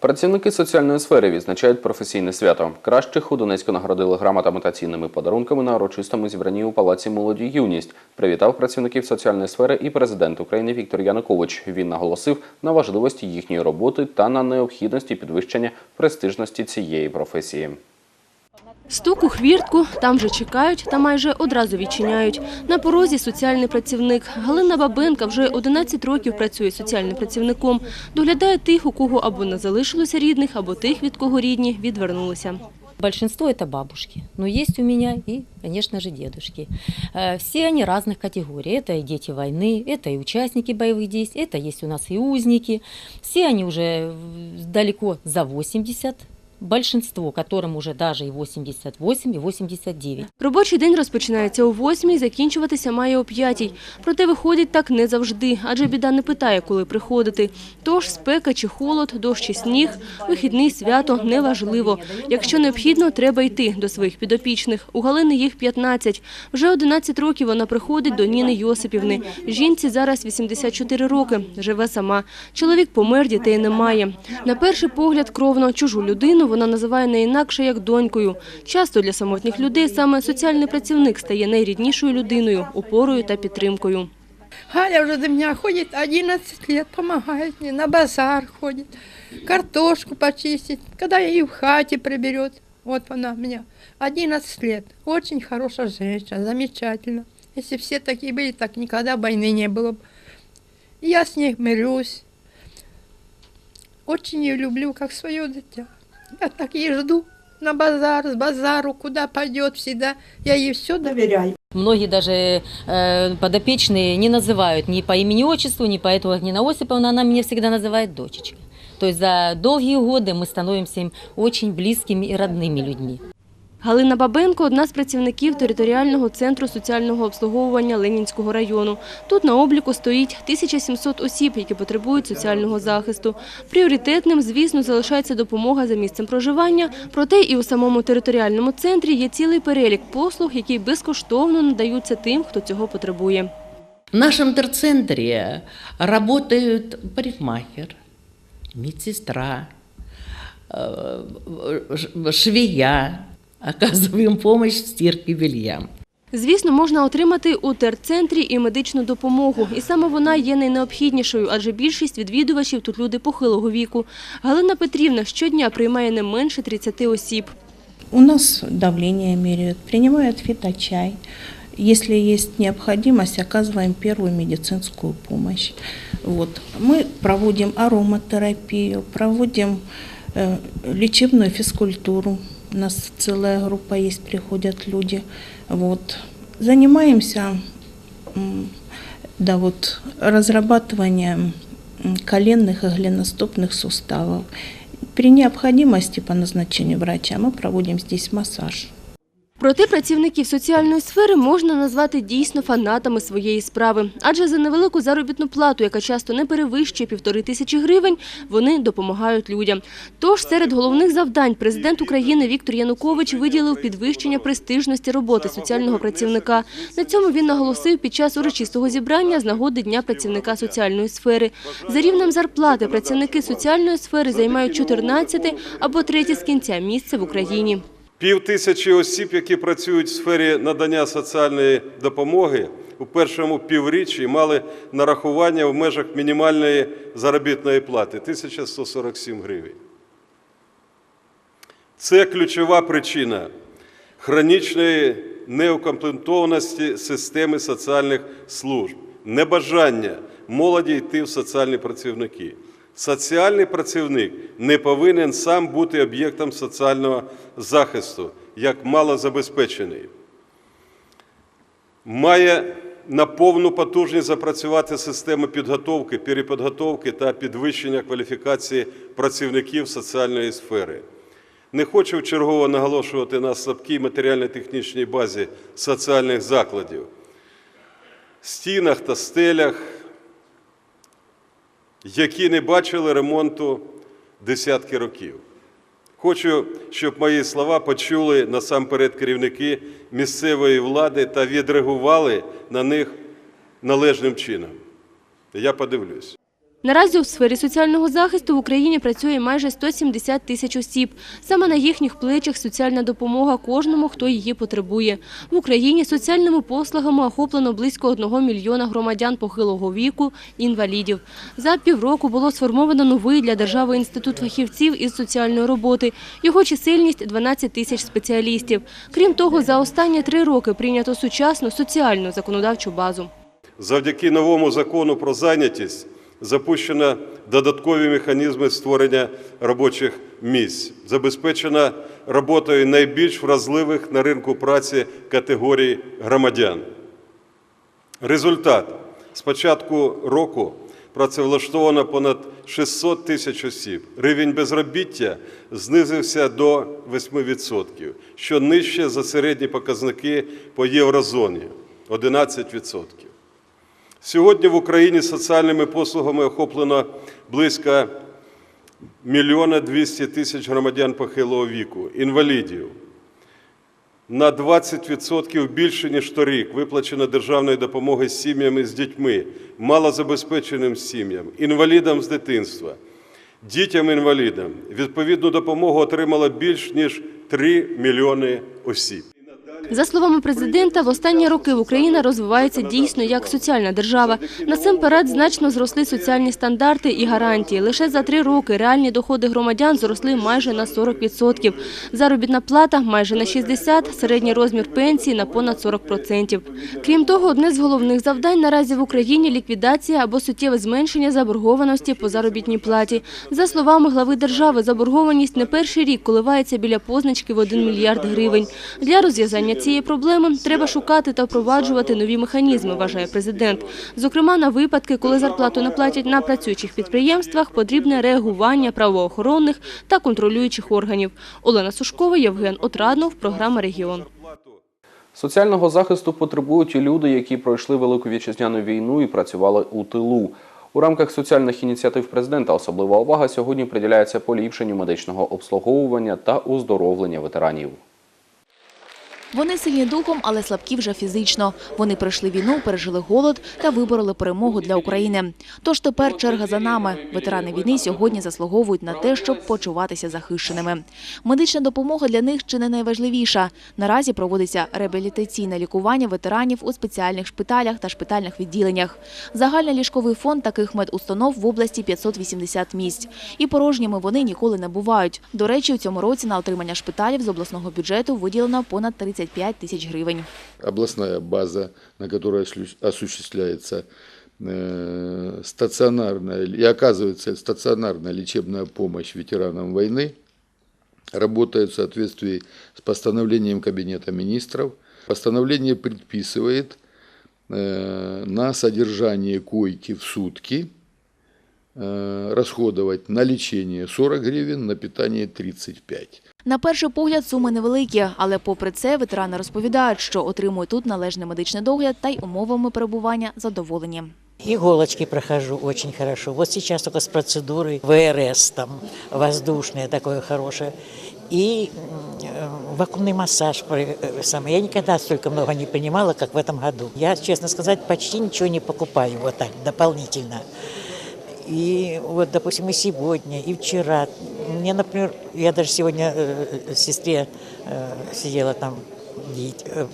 Працівники соціальної сфери відзначають професійне свято. Кращих у Донецьку нагородили грамотами та цінними подарунками на урочистому зібранні у Палаці молоді юність. Привітав працівників соціальної сфери і президент України Віктор Янукович. Він наголосив на важливості їхньої роботи та на необхідності підвищення престижності цієї професії. Стук у хвіртку, там вже чекають та майже одразу відчиняють. На порозі соціальний працівник. Галина Бабенка вже 11 років працює соціальним працівником. Доглядає тих, у кого або не залишилося рідних, або тих, від кого рідні відвернулися. Большинство это бабушки, но есть у меня и, конечно же, дедушки. Э, Все они разных категорий. Это и дети войны, это и участники боевых действий, это есть у нас и узники. Все они уже э, далеко за 80, большинство, которым уже даже и 88, и 89. Робочий день розпочинається о 8 закінчуватися має о 5 Проте виходить так не завжди, адже біда не питає, коли приходити. Тож спека чи холод, дощ чи сніг, вихідний свято – неважливо. Якщо необхідно, треба йти до своїх підопічних. У Галини їх 15. Вже 11 років вона приходить до Ніни Йосипівни. Жінці зараз 84 роки, живе сама. Чоловік помер, дітей немає. На перший погляд кровно чужу людину вона називає не інакше, як донькою. Часто для самотніх людей саме соціальний працівник стає найріднішою людиною, опорою та підтримкою. Галя уже до меня ходит 11 лет, помогает мне, на базар ходит, картошку почистить, когда и в хате приберет. Вот она у меня 11 лет. Очень хорошая женщина, замечательно. Если все такие были, так никогда войны не было. бы. И Я с ней мирюсь. Очень ее люблю, как свое дитя. Я так ее жду на базар, с базару, куда пойдет всегда. Я ей все доверяю. Многие даже э, подопечные не называют ни по имени-отчеству, ни по этому Нина Осиповна, она меня всегда называет дочечка. То есть за долгие годы мы становимся им очень близкими и родными людьми. Галина Бабенко – одна з працівників територіального центру соціального обслуговування Ленінського району. Тут на обліку стоїть 1700 осіб, які потребують соціального захисту. Пріоритетним, звісно, залишається допомога за місцем проживання, проте і у самому територіальному центрі є цілий перелік послуг, які безкоштовно надаються тим, хто цього потребує. В нашем терцентре работают парикмахер, медсестра, э, ш- швея, оказываем помощь в стирке белья. Звісно, можна отримати у терцентрі і медичну допомогу. І саме вона є найнеобхіднішою, адже більшість відвідувачів тут люди похилого віку. Галина Петрівна щодня приймає не менше 30 осіб. У нас давление меряют, принимают фиточай. Если есть необходимость, оказываем первую медицинскую помощь. Вот. Мы проводим ароматерапию, проводим э, лечебную физкультуру. У нас целая группа есть, приходят люди. Вот. Занимаемся м, да, вот, разрабатыванием м, коленных и голеностопных суставов. При необходимости по назначению врача мы проводим здесь массаж. Проте працівників соціальної сфери можна назвати дійсно фанатами своєї справи. Адже за невелику заробітну плату, яка часто не перевищує півтори тисячі гривень, вони допомагають людям. Тож серед головних завдань президент України Віктор Янукович виділив підвищення престижності роботи соціального працівника. На цьому він наголосив під час урочистого зібрання з нагоди Дня працівника соціальної сфери. За рівнем зарплати працівники соціальної сфери займають 14 або третє з кінця місце в Україні. Пів тисячі осіб, які працюють в сфері надання соціальної допомоги, у першому півріччі мали нарахування в межах мінімальної заробітної плати 1147 гривень. Це ключова причина хронічної неукомплектованості системи соціальних служб, небажання молоді йти в соціальні працівники. Соціальний працівник не повинен сам бути об'єктом соціального захисту, як малозабезпечений. Має на повну потужність запрацювати система підготовки, перепідготовки та підвищення кваліфікації працівників соціальної сфери. Не хочу вчергово наголошувати на слабкій матеріально-технічній базі соціальних закладів, стінах та стелях, які не бачили ремонту десятки років. Хочу, щоб мої слова почули насамперед керівники місцевої влади та відреагували на них належним чином. Я подивлюсь. Наразі у сфері соціального захисту в Україні працює майже 170 тисяч осіб. Саме на їхніх плечах соціальна допомога кожному, хто її потребує. В Україні соціальними послугами охоплено близько 1 мільйона громадян похилого віку – інвалідів. За півроку було сформовано новий для держави інститут фахівців із соціальної роботи. Його чисельність – 12 тисяч спеціалістів. Крім того, за останні три роки прийнято сучасну соціальну законодавчу базу. Завдяки новому закону про зайнятість запущено додаткові механізми створення робочих місць, забезпечено роботою найбільш вразливих на ринку праці категорій громадян. Результат. З початку року працевлаштовано понад 600 тисяч осіб. Рівень безробіття знизився до 8%, що нижче за середні показники по єврозоні – 11%. Сьогодні в Україні соціальними послугами охоплено близько мільйона 200 тисяч громадян похилого віку, інвалідів. На 20% більше, ніж торік, виплачено державної допомоги сім'ям з дітьми, малозабезпеченим сім'ям, інвалідам з дитинства, дітям-інвалідам. Відповідну допомогу отримало більш ніж 3 мільйони осіб. За словами президента, в останні роки Україна розвивається дійсно як соціальна держава. Насамперед значно зросли соціальні стандарти і гарантії. Лише за три роки реальні доходи громадян зросли майже на 40%. Заробітна плата майже на 60%, середній розмір пенсії на понад 40%. Крім того, одне з головних завдань наразі в Україні – ліквідація або суттєве зменшення заборгованості по заробітній платі. За словами глави держави, заборгованість не перший рік коливається біля позначки в 1 мільярд гривень. Для розв'язання цієї проблеми треба шукати та впроваджувати нові механізми, вважає президент. Зокрема, на випадки, коли зарплату не платять на працюючих підприємствах, потрібне реагування правоохоронних та контролюючих органів. Олена Сушкова, Євген Отраднов, програма «Регіон». Соціального захисту потребують і люди, які пройшли Велику вітчизняну війну і працювали у тилу. У рамках соціальних ініціатив президента особлива увага сьогодні приділяється поліпшенню медичного обслуговування та оздоровлення ветеранів. Вони сильні духом, але слабкі вже фізично. Вони пройшли війну, пережили голод та вибороли перемогу для України. Тож тепер черга за нами. Ветерани війни сьогодні заслуговують на те, щоб почуватися захищеними. Медична допомога для них чи не найважливіша. Наразі проводиться реабілітаційне лікування ветеранів у спеціальних шпиталях та шпитальних відділеннях. Загальний ліжковий фонд таких медустанов в області 580 місць. І порожніми вони ніколи не бувають. До речі, у цьому році на отримання шпиталів з обласного бюджету виділено понад 35 тисяч гривень. областная база, на которой осуществляется э, стационарная и оказывается стационарная лечебная помощь ветеранам войны, работает в соответствии с постановлением Кабинета министров. Постановление предписывает э, на содержание койки в сутки э, расходовать на лечение 40 гривен, на питание 35. На перший погляд суми невеликі, але попри це ветерани розповідають, що отримують тут належний медичний догляд та й умовами перебування задоволені. Иголочки прохожу очень хорошо. Вот сейчас только с процедурой ВРС там воздушное такое хорошее. И м, э, вакуумный массаж. при- э, самое. Я никогда столько много не принимала, как в этом году. Я, честно сказать, почти ничего не покупаю вот так дополнительно. И вот, допустим, и сегодня, и вчера. Мне, например, я даже сегодня э, сестре э, сидела там диет- э,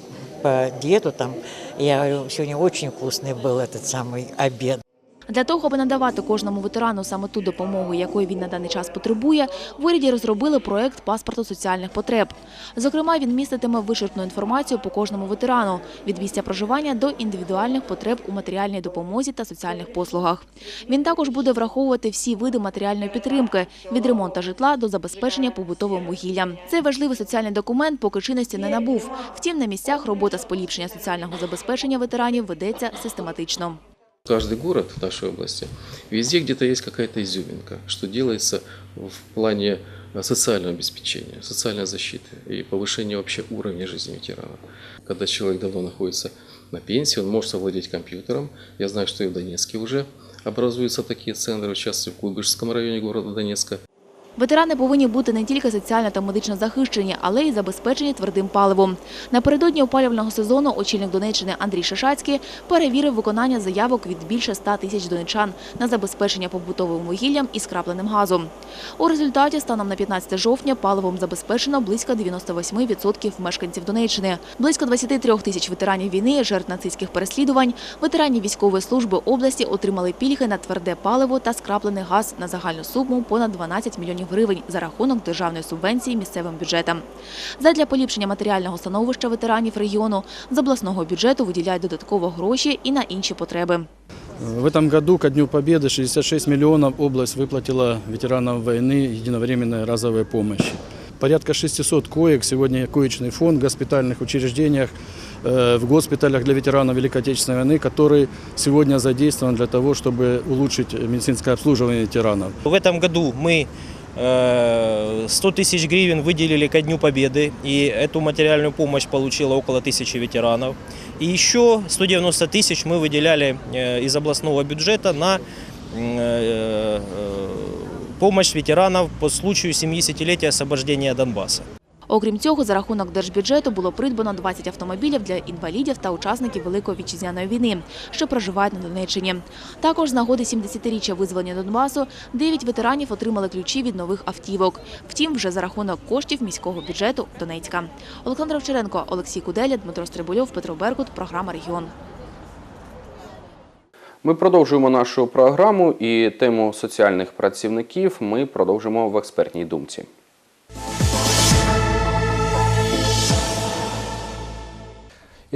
по диету там. Я говорю, сегодня очень вкусный был этот самый обед. Для того, аби надавати кожному ветерану саме ту допомогу, якої він на даний час потребує, в уряді розробили проект паспорту соціальних потреб. Зокрема, він міститиме вичерпну інформацію по кожному ветерану від місця проживання до індивідуальних потреб у матеріальній допомозі та соціальних послугах. Він також буде враховувати всі види матеріальної підтримки від ремонту житла до забезпечення побутовим вугіллям. Цей важливий соціальний документ поки чинності не набув. Втім, на місцях робота з поліпшення соціального забезпечення ветеранів ведеться систематично. Каждый город в нашей области, везде где-то есть какая-то изюминка, что делается в плане э, социального обеспечения, социальной защиты и повышения вообще уровня жизни ветерана. Когда человек давно находится на пенсии, он может овладеть компьютером. Я знаю, что и в Донецке уже образуются такие центры, в частности в Куйбышевском районе города Донецка. Ветерани повинні бути не тільки соціально та медично захищені, але й забезпечені твердим паливом. Напередодні опалювального сезону очільник Донеччини Андрій Шишацький перевірив виконання заявок від більше 100 тисяч донечан на забезпечення побутовим вугіллям і скрапленим газом. У результаті станом на 15 жовтня паливом забезпечено близько 98% мешканців Донеччини. Близько 23 тисяч ветеранів війни, жертв нацистських переслідувань, ветеранів військової служби області отримали пільги на тверде паливо та скраплений газ на загальну суму понад 12 мільйонів гривень за рахунок державної субвенції місцевим бюджетам. Задля поліпшення матеріального становища ветеранів регіону з обласного бюджету виділяють додатково гроші і на інші потреби. В этом году ко Дню Победы 66 миллионов область выплатила ветеранам войны единовременной разовой помощи. Порядка 600 коек, сегодня коечный фонд в госпитальных учреждениях, э, в госпиталях для ветеранов Великой Отечественной войны, который сегодня задействован для того, чтобы улучшить медицинское обслуживание ветеранов. В этом году мы э, 100 тысяч гривен выделили ко Дню Победы, и эту материальную помощь получило около тысячи ветеранов. И еще 190 тысяч мы выделяли э, из областного бюджета на э, э, помощь ветеранов по случаю 70-летия освобождения Донбасса. Окрім цього, за рахунок держбюджету було придбано 20 автомобілів для інвалідів та учасників Великої вітчизняної війни, що проживають на Донеччині. Також з нагоди 70-річчя визволення Донбасу 9 ветеранів отримали ключі від нових автівок. Втім, вже за рахунок коштів міського бюджету Донецька. Олександр Овчаренко, Олексій Куделя, Дмитро Стрибульов, Петро Беркут. Програма «Регіон». Ми продовжуємо нашу програму і тему соціальних працівників ми продовжимо в експертній думці.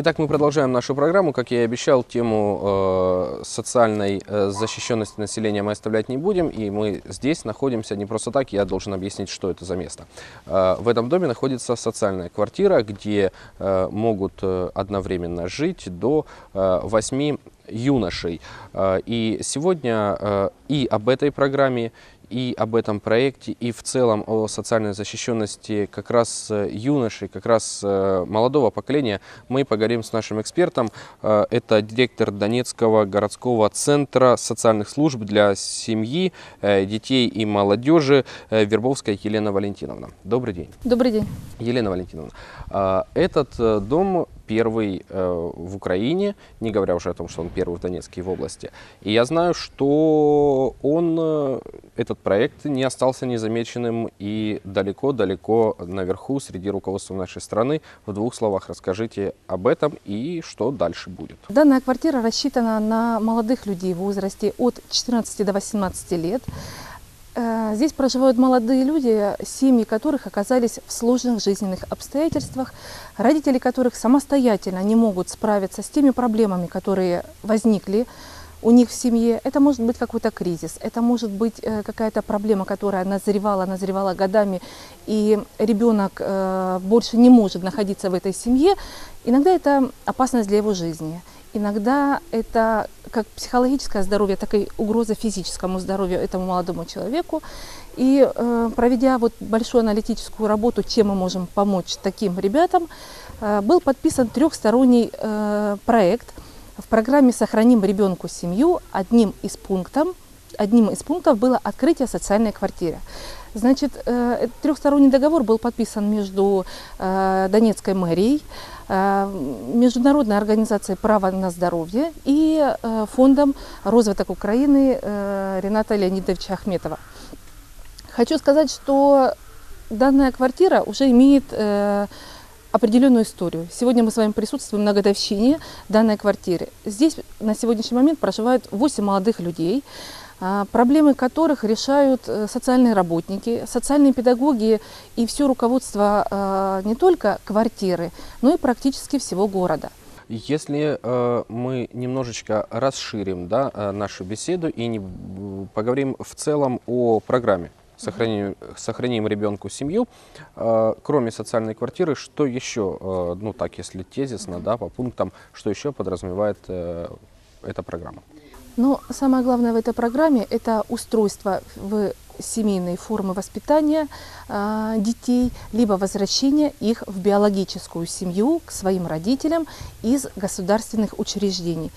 Итак, мы продолжаем нашу программу. Как я и обещал, тему э, социальной э, защищенности населения мы оставлять не будем. И мы здесь находимся не просто так, я должен объяснить, что это за место. Э, в этом доме находится социальная квартира, где э, могут э, одновременно жить до э, 8 юношей. Э, И сегодня э, и об этой программе, и об этом проекте, и в целом о социальной защищенности как раз э, юношей, как раз э, молодого поколения мы поговорим с нашим экспертом. Э, Это директор Донецкого городского центра социальных служб для семьи, детей и молодежи Вербовская Елена Валентиновна. Добрый день. Добрий день. Елена Валентиновна, этот дом первый э, в Украине, не говоря уже о том, что он первый в Донецке и в области. И я знаю, что он, э, этот проект не остался незамеченным и далеко-далеко наверху среди руководства нашей страны. В двух словах расскажите об этом и что дальше будет. Данная квартира рассчитана на молодых людей в возрасте от 14 до 18 лет. Э, Здесь проживают молодые люди, семьи которых оказались в сложных жизненных обстоятельствах, родители которых самостоятельно не могут справиться с теми проблемами, которые возникли у них в семье. Это может быть какой-то кризис, это может быть э, какая-то проблема, которая назревала, назревала годами, и ребенок э, больше не может находиться в этой семье. Иногда это опасность для его жизни. Иногда это как психологическое здоровье, так и угроза физическому здоровью этому молодому человеку. И э, проведя вот большую аналитическую работу, чем мы можем помочь таким ребятам, э, был подписан трехсторонний э, проект в программе «Сохраним ребенку семью». Одним из пунктов, одним из пунктов было открытие социальной квартиры. Значит, э, трехсторонний договор был подписан между э, Донецкой мэрией, э, Международной организацией права на здоровье и фондом розвиток Украины Рената Леонидовича Ахметова. Хочу сказать, что данная квартира уже имеет определенную историю. Сегодня мы с вами присутствуем на годовщине данной квартиры. Здесь на сегодняшний момент проживают 8 молодых людей, проблемы которых решают э, социальные работники, социальные педагоги и все руководство а, не только квартиры, но и практически всего города. Если э, мы немножечко расширим да, э, нашу беседу и не, поговорим в целом о программе сохраним, сохраним ребенку семью, э, кроме социальной квартиры, что еще, э, ну так, если тезисно, да, по пунктам, что еще подразумевает э, эта программа? Но самое главное в этой программе – это устройство в семейные формы воспитания а, детей, либо возвращение их в биологическую семью к своим родителям из государственных учреждений.